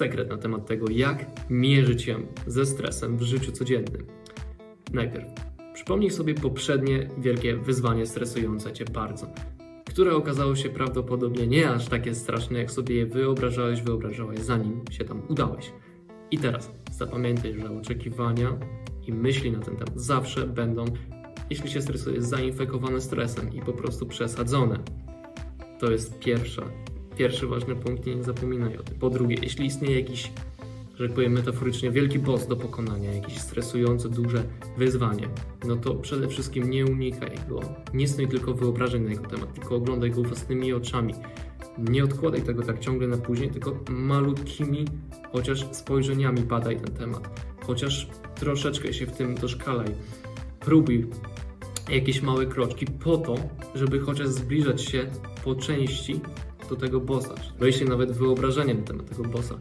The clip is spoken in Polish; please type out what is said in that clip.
sekret na temat tego, jak mierzyć się ze stresem w życiu codziennym. Najpierw przypomnij sobie poprzednie wielkie wyzwanie stresujące cię bardzo, które okazało się prawdopodobnie nie aż takie straszne, jak sobie je wyobrażałeś, wyobrażałeś, zanim się tam udałeś. I teraz zapamiętaj, że oczekiwania i myśli na ten temat zawsze będą, jeśli się stresujesz, zainfekowane stresem i po prostu przesadzone. To jest pierwsza, pierwszy ważny punkt, nie zapominaj o tym. Po drugie, jeśli istnieje jakiś, że tak powiem metaforycznie, wielki boss do pokonania, jakieś stresujące, duże wyzwanie, no to przede wszystkim nie unikaj go. Nie snuj tylko wyobrażeń na jego temat, tylko oglądaj go własnymi oczami. Nie odkładaj tego tak ciągle na później, tylko malutkimi, chociaż spojrzeniami badaj ten temat. Chociaż troszeczkę się w tym doszkalaj. Próbuj jakieś małe kroczki po to, żeby chociaż zbliżać się po części do tego bossa. Weź się nawet wyobrażeniem na temat tego bossa.